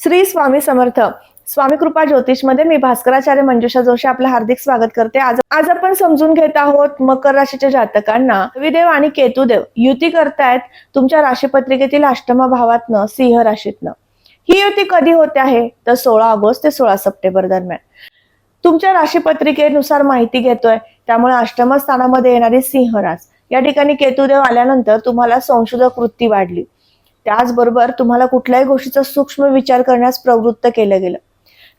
श्री स्वामी समर्थ. स्वामी कृपा ज्योतिषमध्ये मी भास्कराचार्य मंजुषा जोशी आपलं हार्दिक स्वागत करते. आज आज आपण समजून घेत आहोत मकर राशीच्या जातकांना. रविदेव आणि केतुदेव युती करतायत तुमच्या राशीपत्रिकेतील अष्टमा भावातनं सिंह राशीतनं. ही युती कधी होते आहे? तर सोळा ऑगस्ट ते सोळा सप्टेंबर दरम्यान. तुमच्या राशीपत्रिकेनुसार माहिती घेतोय. त्यामुळे अष्टम स्थानामध्ये येणारी सिंह रास या ठिकाणी केतुदेव आल्यानंतर तुम्हाला संशोधक वृत्ती वाढली. त्याचबरोबर तुम्हाला कुठल्याही गोष्टीचा सूक्ष्म विचार करण्यास प्रवृत्त केलं गेलं.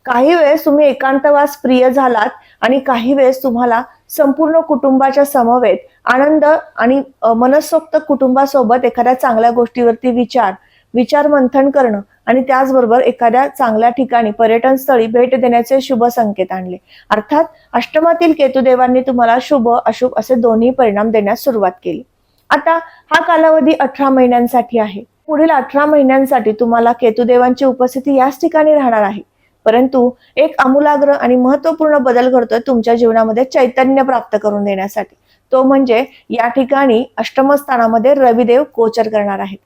काही वेळेस तुम्ही एकांतवास प्रिय झालात आणि काही वेळेस तुम्हाला संपूर्ण कुटुंबाच्या समवेत आनंद आणि मनसोक्त कुटुंबासोबत एखाद्या चांगल्या गोष्टीवरती विचार विचार मंथन करणं आणि त्याचबरोबर एखाद्या चांगल्या ठिकाणी पर्यटन स्थळी भेट देण्याचे शुभ संकेत आणले. अर्थात अष्टमातील केतुदेवांनी तुम्हाला शुभ अशुभ असे दोन्ही परिणाम देण्यास सुरुवात केली. आता हा कालावधी अठरा महिन्यांसाठी आहे. पुढील अठरा महिन्यांसाठी तुम्हाला केतुदेवांची उपस्थिती याच ठिकाणी राहणार आहे. परंतु एक आमूलाग्र आणि महत्त्वपूर्ण बदल घडतोय तुमच्या जीवनामध्ये चैतन्य प्राप्त करून देण्यासाठी. तो म्हणजे या ठिकाणी अष्टमस्थानामध्ये रविदेव गोचर करणार आहेत.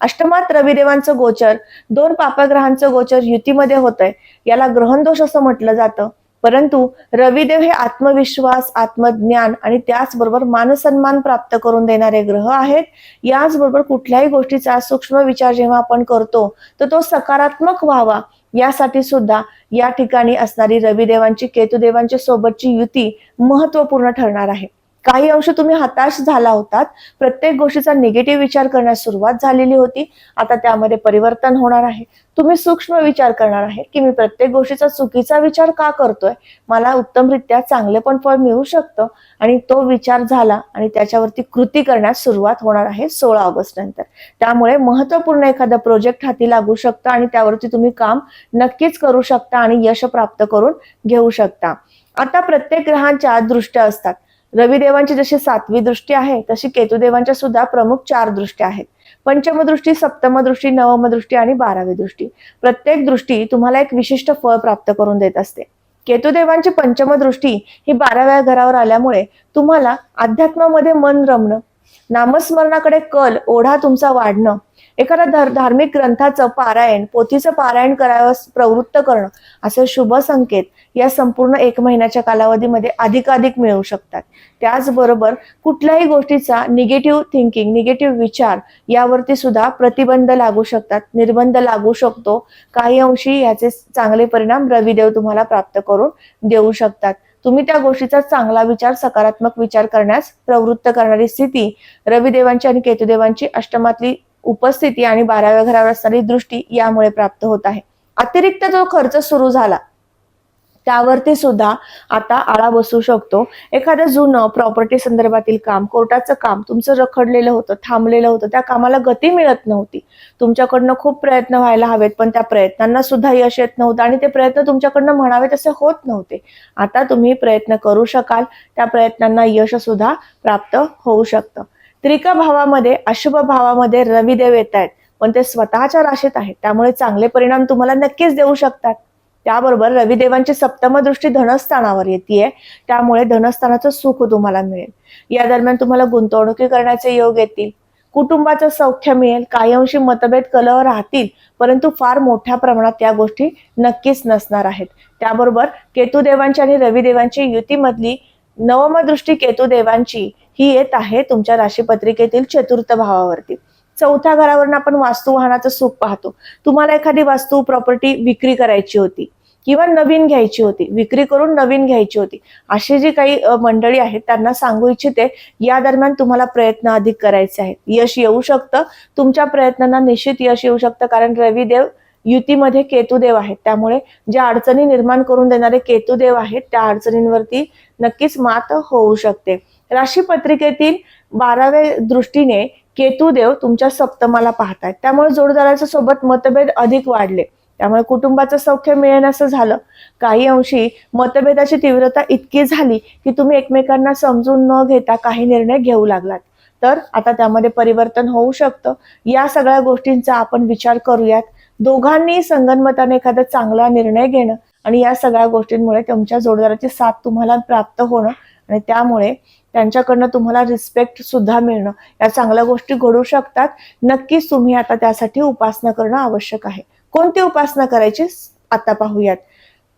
अष्टमात रविदेवांचं गोचर दोन पापग्रहांचं गोचर युतीमध्ये होतंय. याला ग्रहणदोष असं म्हटलं जातं. परंतु रविदेव हे आत्मविश्वास आत्मज्ञान आणि त्याचबरोबर मानसन्मान प्राप्त करून देणारे ग्रह आहेत. याचबरोबर कुठल्याही गोष्टीचा सूक्ष्म विचार जेव्हा आपण करतो तर तो सकारात्मक व्हावा. यासाठी सुद्धा या ठिकाणी असणारी रविदेवांची केतुदेवांच्या सोबतची युती महत्त्वपूर्ण ठरणार आहे. काही अंश तुम्ही हताश झाला होतात. प्रत्येक गोष्टीचा निगेटिव्ह विचार करण्यास सुरुवात झालेली होती. आता त्यामध्ये परिवर्तन होणार आहे. तुम्ही सूक्ष्म विचार करणार आहे की मी प्रत्येक गोष्टीचा चुकीचा विचार का करतोय? मला उत्तमरित्या चांगले पण फळ मिळू शकतं आणि तो विचार झाला आणि त्याच्यावरती कृती करण्यास सुरुवात होणार आहे सोळा ऑगस्ट नंतर. त्यामुळे महत्त्वपूर्ण एखादा प्रोजेक्ट हाती लागू शकता आणि त्यावरती तुम्ही काम नक्कीच करू शकता आणि यश प्राप्त करून घेऊ शकता. आता प्रत्येक ग्रहांच्या दृष्ट्या असतात. रविदेवांची जशी सातवी दृष्टी आहे तशी केतुदेवांच्या सुद्धा प्रमुख चार दृष्ट्या आहेत. पंचम दृष्टी सप्तम दृष्टी नवम दृष्टी आणि बारावी दृष्टी. प्रत्येक दृष्टी तुम्हाला एक विशिष्ट फळ प्राप्त करून देत असते. केतुदेवांची पंचम दृष्टी ही बाराव्या घरावर आल्यामुळे तुम्हाला अध्यात्मामध्ये मन रमणं नामस्मरणाकडे कल ओढा तुमचा वाढणं. एखाद्या धार- धार्मिक ग्रंथाचं पारायण पोथीचं पारायण करावयास प्रवृत्त करणं. असे शुभ संकेत या संपूर्ण एक महिन्याच्या कालावधीमध्ये अधिकाधिक मिळू शकतात. त्याचबरोबर कुठल्याही गोष्टीचा निगेटिव्ह थिंकिंग निगेटिव्ह विचार यावरती सुद्धा प्रतिबंध लागू शकतात निर्बंध लागू शकतो. काही अंशी याचे चांगले परिणाम रविदेव तुम्हाला प्राप्त करून देऊ शकतात. तुम्ही त्या गोष्टीचा चांगला विचार सकारात्मक विचार करण्यास प्रवृत्त करणारी स्थिती रविदेवांची आणि केतुदेवांची अष्टमातली उपस्थिती आणि बाराव्या घरावर असणारी दृष्टी यामुळे प्राप्त होत आहे. अतिरिक्त जो खर्च सुरू झाला त्यावरती सुद्धा आता आळा बसू शकतो. एखादं जुनं प्रॉपर्टी संदर्भातील काम कोर्टाचं काम तुमचं रखडलेलं होतं थांबलेलं होतं त्या कामाला गती मिळत नव्हती. तुमच्याकडनं खूप प्रयत्न व्हायला हवेत पण त्या प्रयत्नांना सुद्धा यश येत नव्हतं आणि ते प्रयत्न तुमच्याकडनं म्हणावे तसे होत नव्हते. आता तुम्ही प्रयत्न करू शकाल त्या प्रयत्नांना यश सुद्धा प्राप्त होऊ शकतं. त्रिका भावामध्ये अशुभ भावामध्ये रविदेव येत आहेत पण ते स्वतःच्या राशीत आहेत त्यामुळे चांगले परिणाम तुम्हाला नक्कीच देऊ शकतात. त्याबरोबर रविदेवांची सप्तम दृष्टी धनस्थानावर येते त्यामुळे धनस्थानाचं सुख तुम्हाला मिळेल. या दरम्यान तुम्हाला गुंतवणुकी करण्याचे योग येतील. कुटुंबाचं सौख्य मिळेल. कायमशी मतभेद कलह राहतील. परंतु फार मोठ्या प्रमाणात या गोष्टी नक्कीच नसणार आहेत. त्याबरोबर केतुदेवांची आणि रविदेवांची युतीमधली नवम दृष्टी केतुदेवांची ही येत आहे. तुमच्या राशीपत्रिकेतील चतुर्थ भावावरती. चौथ्या घरावरून आपण वास्तू वाहनाचं सुख पाहतो. तुम्हाला एखादी वास्तू प्रॉपर्टी विक्री करायची होती किंवा नवीन घ्यायची होती विक्री करून नवीन घ्यायची होती अशी जी काही मंडळी आहेत त्यांना सांगू इच्छिते या दरम्यान तुम्हाला प्रयत्न अधिक करायचे आहेत. यश येऊ शकतं तुमच्या प्रयत्नांना निश्चित यश येऊ शकतं कारण रविदेव युतीमध्ये केतुदेव आहेत. त्यामुळे ज्या अडचणी निर्माण करून देणारे केतुदेव आहेत त्या अडचणींवरती नक्कीच मात होऊ शकते. राशी पत्रिकेतील बाराव्या दृष्टीने केतुदेव तुमच्या सप्तमाला पाहतायत. त्यामुळे जोडदाराच्या सोबत मतभेद अधिक वाढले. त्यामुळे कुटुंबाचं सौख्य मिळेन असं झालं. काही अंशी मतभेदाची तीव्रता इतकी झाली की तुम्ही एकमेकांना समजून न घेता काही निर्णय घेऊ लागलात. तर आता त्यामध्ये परिवर्तन होऊ शकतं. या सगळ्या गोष्टींचा आपण विचार करूयात. दोघांनी संगनमताने एखादा चांगला निर्णय घेणं आणि या सगळ्या गोष्टींमुळे तुमच्या जोडदाराची साथ तुम्हाला प्राप्त होणं आणि त्यामुळे त्यांच्याकडनं तुम्हाला रिस्पेक्ट सुद्धा मिळणं या चांगल्या गोष्टी घडू शकतात. नक्कीच तुम्ही आता त्यासाठी उपासना करणं आवश्यक आहे. कोणती उपासना करायची? आता पाहूयात.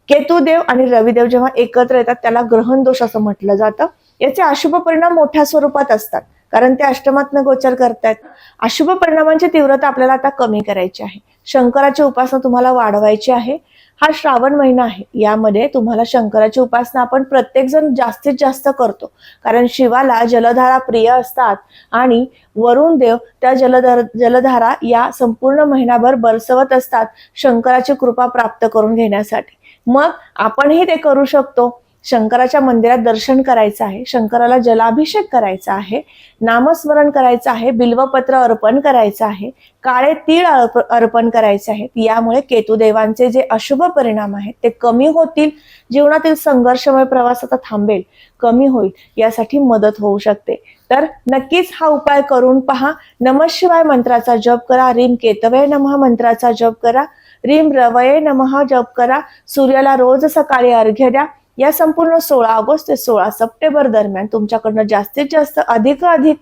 केतुदेव आणि रविदेव जेव्हा एकत्र येतात त्याला ग्रहण दोष असं म्हटलं जातं. याचे अशुभ परिणाम मोठ्या स्वरूपात असतात. कारण ते अष्टमातनं गोचर करतायत. अशुभ परिणामांची तीव्रता आपल्याला आता कमी करायची आहे. शंकराची उपासना तुम्हाला वाढवायची आहे. हा श्रावण महिना आहे. यामध्ये तुम्हाला शंकराची उपासना आपण प्रत्येकजण जास्तीत जास्त करतो. कारण शिवाला जलधारा प्रिय असतात आणि वरुण देव त्या जलधार जलधारा या संपूर्ण महिनाभर बरसवत असतात शंकराची कृपा प्राप्त करून घेण्यासाठी. मग आपणही ते करू शकतो. शंकराच्या मंदिरात दर्शन करायचं आहे शंकराला जलाभिषेक करायचा आहे नामस्मरण करायचं आहे बिल्वपत्र अर्पण करायचं आहे काळे तीळ अर्प- अर्पण करायचे आहेत. यामुळे केतुदेवांचे जे अशुभ परिणाम आहेत ते कमी होतील जीवनातील संघर्षमय प्रवास आता थांबेल कमी होईल यासाठी मदत होऊ शकते. तर नक्कीच हा उपाय करून पहा. नमः शिवाय मंत्राचा जप करा. रीम केतवे नमः मंत्राचा जप करा. रीम रवये नमः जप करा. सूर्याला रोज सकाळी अर्घ्य द्या. या संपूर्ण सोळा ऑगस्ट ते सोळा सप्टेंबर दरम्यान तुमच्याकडनं जास्तीत जास्त अधिकाधिक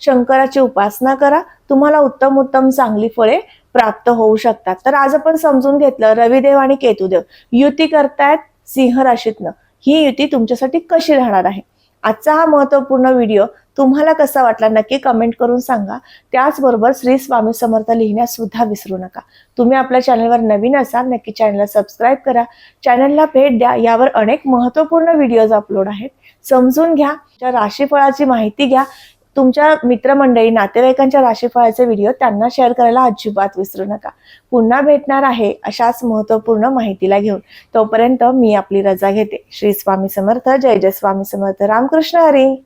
शंकराची उपासना करा. तुम्हाला उत्तम उत्तम चांगली फळे प्राप्त होऊ शकतात. तर आज आपण समजून घेतलं रविदेव आणि केतुदेव. युती करतायत सिंह राशीतनं. ही युती तुमच्यासाठी कशी राहणार आहे? आजचा हा महत्त्वपूर्ण व्हिडिओ तुम्हाला कसा वाटला नक्की कमेंट करून सांगा. त्याचबरोबर श्री स्वामी समर्थ लिहिण्यास सुद्धा विसरू नका. तुम्ही आपल्या चॅनलवर नवीन असाल नक्की चॅनलला सबस्क्राईब करा. चॅनलला भेट द्या यावर अनेक महत्त्वपूर्ण व्हिडिओज अपलोड आहेत. समजून घ्या त्या राशीफळाची माहिती घ्या. तुमच्या मित्रमंडळी नातेवाईकांच्या राशीफळाचे व्हिडिओ त्यांना शेअर करायला अजिबात विसरू नका. पुन्हा भेटणार आहे अशाच महत्त्वपूर्ण माहितीला घेऊन. तोपर्यंत मी आपली रजा घेते. श्री स्वामी समर्थ जय जय स्वामी समर्थ. रामकृष्ण हरी.